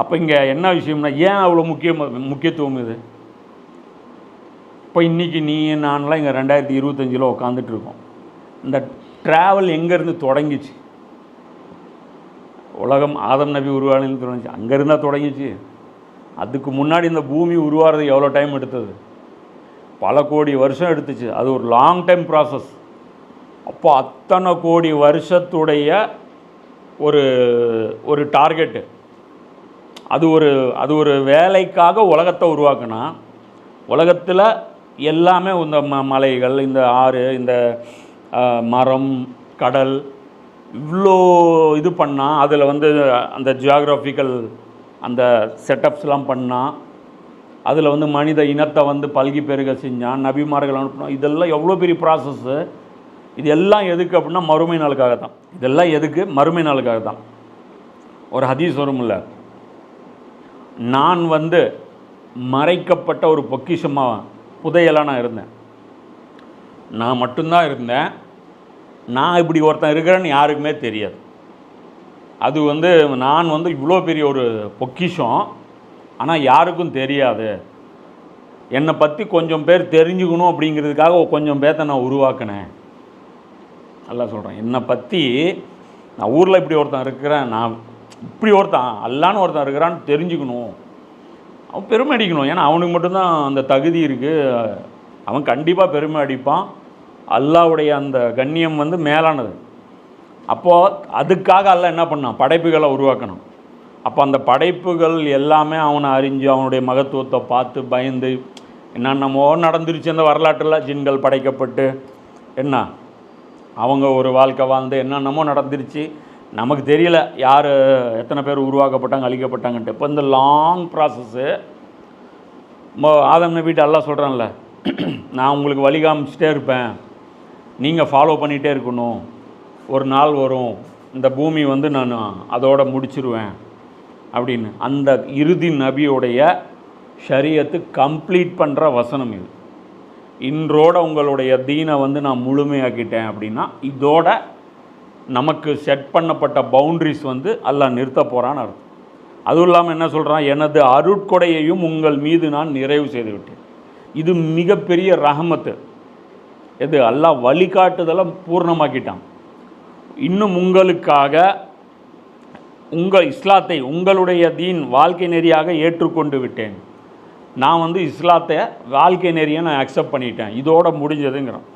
அப்போ இங்கே என்ன விஷயம்னா ஏன் அவ்வளோ முக்கியமாக முக்கியத்துவம் இது? இப்போ இன்றைக்கி நீ நான்லாம் இங்கே ரெண்டாயிரத்தி இருபத்தஞ்சில் உக்காந்துட்டு இருக்கோம். இந்த ட்ராவல் எங்கேருந்து தொடங்கிச்சு? உலகம் ஆதம் நபி உருவானது தொடங்கிச்சு அங்கேருந்தா தொடங்கிச்சு. அதுக்கு முன்னாடி இந்த பூமி உருவாகிறது எவ்வளோ டைம் எடுத்தது? பல கோடி வருஷம் எடுத்துச்சு. அது ஒரு லாங் டைம் ப்ராசஸ் அப்போ அத்தனை கோடி வருஷத்துடைய ஒரு ஒரு டார்கெட்டு அது ஒரு அது ஒரு வேலைக்காக உலகத்தை உருவாக்குனா உலகத்தில் எல்லாமே இந்த ம மலைகள் இந்த ஆறு இந்த மரம் கடல் இவ்வளோ இது பண்ணால் அதில் வந்து அந்த ஜியாகிராஃபிக்கல் அந்த செட்டப்ஸ்லாம் பண்ணால் அதில் வந்து மனித இனத்தை வந்து பல்கி பெருக செஞ்சான் நபிமார்கள் அனுப்பினோம் இதெல்லாம் எவ்வளோ பெரிய ப்ராசஸ்ஸு இது எல்லாம் எதுக்கு அப்படின்னா மறுமை நாளுக்காக தான் இதெல்லாம் எதுக்கு? மறுமை நாளுக்காக தான் ஒரு ஹதீஸ் வரும்ல? நான் வந்து மறைக்கப்பட்ட ஒரு பொக்கிஷமாக புதையலாக நான் இருந்தேன். நான் மட்டும்தான் இருந்தேன். நான் இப்படி ஒருத்தன் இருக்கிறேன்னு யாருக்குமே தெரியாது. அது வந்து நான் வந்து இவ்வளோ பெரிய ஒரு பொக்கிஷம் ஆனால் யாருக்கும் தெரியாது. என்னை பற்றி கொஞ்சம் பேர் தெரிஞ்சுக்கணும் அப்படிங்கிறதுக்காக கொஞ்சம் பேர்த்த நான் உருவாக்கினேன். நல்லா சொல்கிறேன் என்னை பற்றி நான் ஊரில் இப்படி ஒருத்தன் இருக்கிறேன் நான் இப்படி ஒருத்தன் அல்லான்னு ஒருத்தன் இருக்கிறான்னு தெரிஞ்சுக்கணும். அவன் பெருமை அடிக்கணும். ஏன்னா அவனுக்கு மட்டும்தான் அந்த தகுதி இருக்குது அவன் கண்டிப்பாக பெருமை அடிப்பான். அல்லாவுடைய அந்த கண்ணியம் வந்து மேலானது. அப்போது அதுக்காக அல்ல என்ன பண்ணான்? படைப்புகளை உருவாக்கணும். அப்போ அந்த படைப்புகள் எல்லாமே அவனை அறிஞ்சு அவனுடைய மகத்துவத்தை பார்த்து பயந்து என்னென்னமோ நடந்துருச்சு அந்த வரலாற்றில் ஜின்கள் படைக்கப்பட்டு என்ன? அவங்க ஒரு வாழ்க்கை வாழ்ந்து என்னென்னமோ நடந்துருச்சு. நமக்கு தெரியல யார் எத்தனை பேர் உருவாக்கப்பட்டாங்க அழிக்கப்பட்டாங்கன்ட்டு. இப்போ இந்த லாங் ப்ராசஸ்ஸு ஆதம் நபிட்டு எல்லாம் சொல்கிறான்ல நான் உங்களுக்கு வழி காமிச்சிட்டே இருப்பேன். நீங்கள் ஃபாலோ பண்ணிகிட்டே இருக்கணும். ஒரு நாள் வரும் இந்த பூமி வந்து நான் அதோட முடிச்சிருவேன். அப்படின்னு. அந்த இறுதி நபியோடைய ஷரியத்து கம்ப்ளீட் பண்ணுற வசனம் இது. இன்றோட உங்களுடைய தீனை வந்து நான் முழுமையாக்கிட்டேன் அப்படின்னா இதோட நமக்கு செட் பண்ணப்பட்ட பவுண்ட்ரிஸ் வந்து அல்லாஹ் நிறுத்த போகிறான்னு அர்த்தம். அதுவும் இல்லாமல் என்ன சொல்கிறான் எனது அருட்கொடையையும் உங்கள் மீது நான் நிறைவு செய்து விட்டேன் இது மிகப்பெரிய ரஹமத்து. எது? அல்லாஹ் வழிகாட்டுதலை பூர்ணமாக்கிட்டான். இன்னும் உங்களுக்காக உங்கள் இஸ்லாத்தை உங்களுடைய தீன் வாழ்க்கை நெறியாக ஏற்றுக்கொண்டு விட்டேன். நான் வந்து இஸ்லாத்தை வாழ்க்கை நெறியை நான் அக்செப்ட் பண்ணிட்டேன். இதோட முடிஞ்சதுங்கிறோம்